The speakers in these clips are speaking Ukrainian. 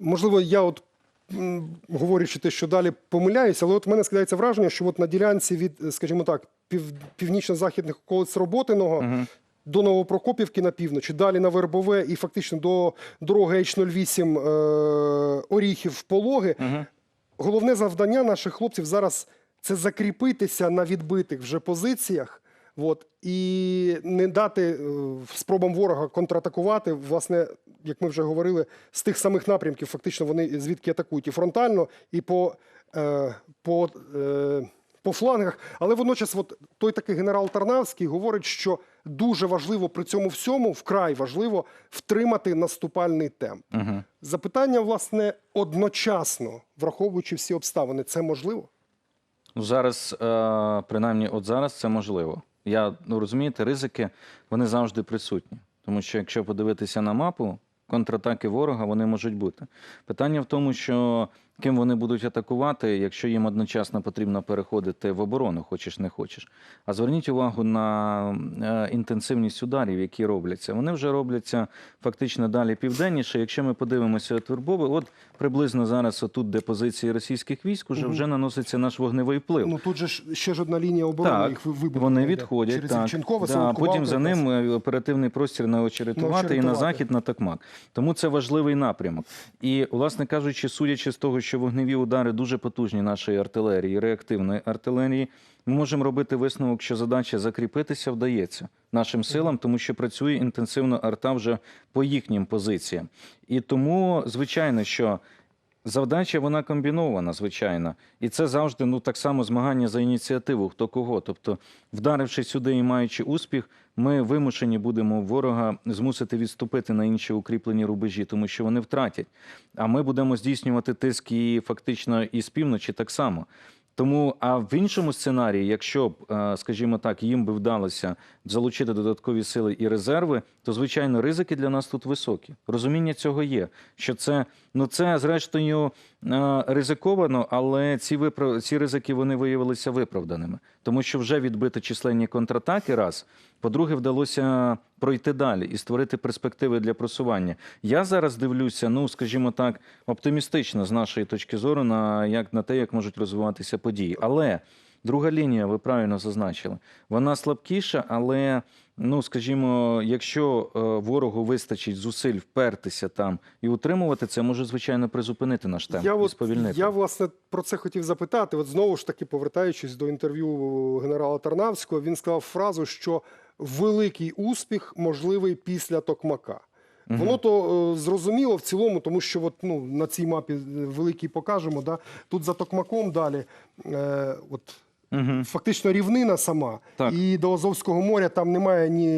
можливо, я от. Говорячи те, що далі помиляюся, але от в мене складається враження, що от на ділянці від, скажімо так, пів, північно-західних околиць Роботиного до Новопрокопівки на півночі, далі на Вербове і фактично до дороги H08 е, Оріхів Пологи. Головне завдання наших хлопців зараз це закріпитися на відбитих вже позиціях. От, і не дати е, спробам ворога контратакувати, власне, як ми вже говорили, з тих самих напрямків, фактично вони звідки атакують і фронтально, і по, е, по, е, по флангах. Але водночас, от той такий генерал Тарнавський говорить, що дуже важливо при цьому всьому, вкрай важливо, втримати наступальний темп. Запитання, власне, одночасно, враховуючи всі обставини, це можливо? Ну, зараз, принаймні, от зараз це можливо. Я ну розумієте, ризики вони завжди присутні. Тому що якщо подивитися на мапу, контратаки ворога вони можуть бути. Питання в тому, що ким вони будуть атакувати, якщо їм одночасно потрібно переходити в оборону, хочеш не хочеш. А зверніть увагу на е, інтенсивність ударів, які робляться. Вони вже робляться фактично далі південніше. Якщо ми подивимося от Вербове, от приблизно зараз, отут, де позиції російських військ, уже вже наноситься наш вогневий вплив. Ну тут же ж ще ж одна лінія оборони Так, їх ви- вони відходять. через так, Івченкове, да, потім за ним е, оперативний простір на очеретувати і на захід на Токмак. Тому це важливий напрямок. І, власне кажучи, судячи з того, що вогневі удари дуже потужні нашої артилерії, реактивної артилерії, ми можемо робити висновок, що задача закріпитися вдається нашим силам, тому що працює інтенсивно арта вже по їхнім позиціям. І тому, звичайно, що Завдача вона комбінована, звичайно, і це завжди ну так само змагання за ініціативу, хто кого. Тобто, вдаривши сюди і маючи успіх, ми вимушені будемо ворога змусити відступити на інші укріплені рубежі, тому що вони втратять. А ми будемо здійснювати тиск і фактично і з півночі так само. Тому, а в іншому сценарії, якщо б, е, скажімо так, їм би вдалося залучити додаткові сили і резерви, то звичайно ризики для нас тут високі. Розуміння цього є. Що це ну це зрештою е, ризиковано, але ці виправ... ці ризики вони виявилися виправданими, тому що вже відбити численні контратаки. Раз по-друге, вдалося пройти далі і створити перспективи для просування. Я зараз дивлюся, ну скажімо так, оптимістично з нашої точки зору на як на те, як можуть розвиватися події. Але друга лінія, ви правильно зазначили, вона слабкіша, але. Ну, скажімо, якщо е, ворогу вистачить зусиль впертися там і утримувати, це може звичайно призупинити наш темп Я, і сповільнити. я власне про це хотів запитати. От знову ж таки, повертаючись до інтерв'ю генерала Тарнавського, він сказав фразу, що великий успіх можливий після Токмака. Воно то е, зрозуміло в цілому, тому що от, ну, на цій мапі е, великій покажемо. Да? Тут за Токмаком далі. Е, от, Фактично рівнина сама, Так. і до Азовського моря там немає ні,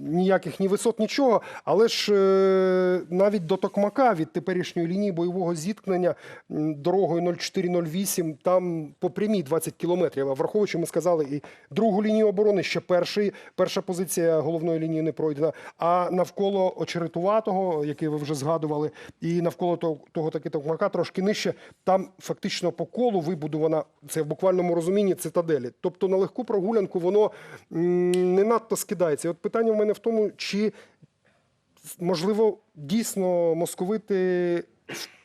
ніяких ні висот, нічого. Але ж е, навіть до Токмака від теперішньої лінії бойового зіткнення дорогою 0408 там по прямій 20 кілометрів. А враховуючи, ми сказали, і другу лінію оборони ще перший, перша позиція головної лінії не пройдена. А навколо очеретуватого, який ви вже згадували, і навколо того, того таки Токмака трошки нижче, там фактично по колу вибудована це в буквальному розумінні цитаделі. Тобто на легку прогулянку воно не надто скидається. І от питання в мене в тому, чи можливо дійсно московити.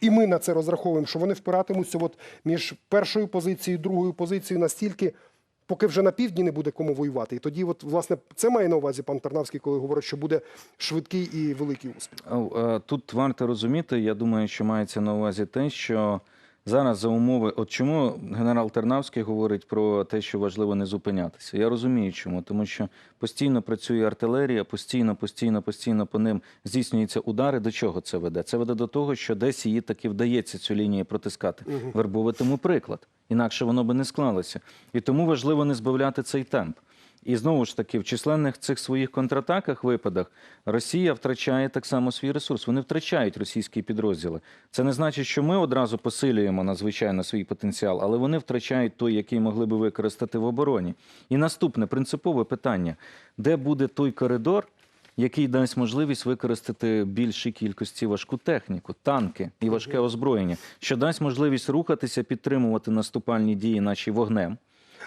І ми на це розраховуємо, що вони впиратимуться от між першою позицією і другою позицією настільки, поки вже на півдні не буде кому воювати. І тоді, от, власне, це має на увазі пан Тарнавський, коли говорить, що буде швидкий і великий успіх. Е, Тут варто розуміти, я думаю, що мається на увазі те, що зараз за умови, от чому генерал Тернавський говорить про те, що важливо не зупинятися. Я розумію, чому, тому що постійно працює артилерія, постійно, постійно, постійно по ним здійснюються удари. До чого це веде? Це веде до того, що десь її таки вдається цю лінію протискати. Вербове тому приклад. Інакше воно би не склалося. І тому важливо не збавляти цей темп. І знову ж таки, в численних цих своїх контратаках, випадах, Росія втрачає так само свій ресурс. Вони втрачають російські підрозділи. Це не значить, що ми одразу посилюємо надзвичайно свій потенціал, але вони втрачають той, який могли би використати в обороні. І наступне принципове питання: де буде той коридор? Який дасть можливість використати більшій кількості важку техніку, танки і важке озброєння, що дасть можливість рухатися, підтримувати наступальні дії наші вогнем,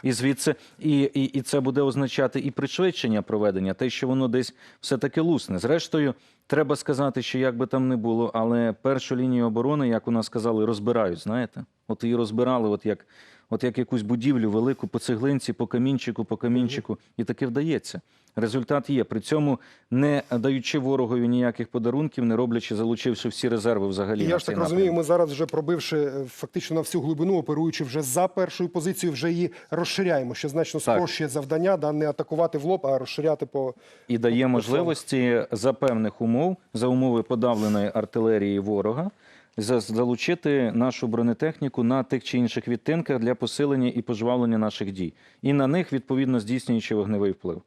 І звідси, і, і, і це буде означати і пришвидшення проведення, те, що воно десь все-таки лусне. Зрештою, треба сказати, що як би там не було, але першу лінію оборони, як у нас сказали, розбирають. Знаєте, от її розбирали, от як, от як якусь будівлю велику по цеглинці, по камінчику, по камінчику, і таки вдається. Результат є. При цьому не даючи ворогові ніяких подарунків, не роблячи, залучивши всі резерви взагалі. І я ж так розумію, ми зараз вже пробивши е, фактично на всю глибину, оперуючи вже за першою позицією, вже її розширяємо, що значно спрощує завдання, да, не атакувати в лоб, а розширяти по і дає по можливості за певних умов, за умови подавленої артилерії ворога, залучити нашу бронетехніку на тих чи інших відтинках для посилення і пожвавлення наших дій, і на них відповідно здійснюючи вогневий вплив.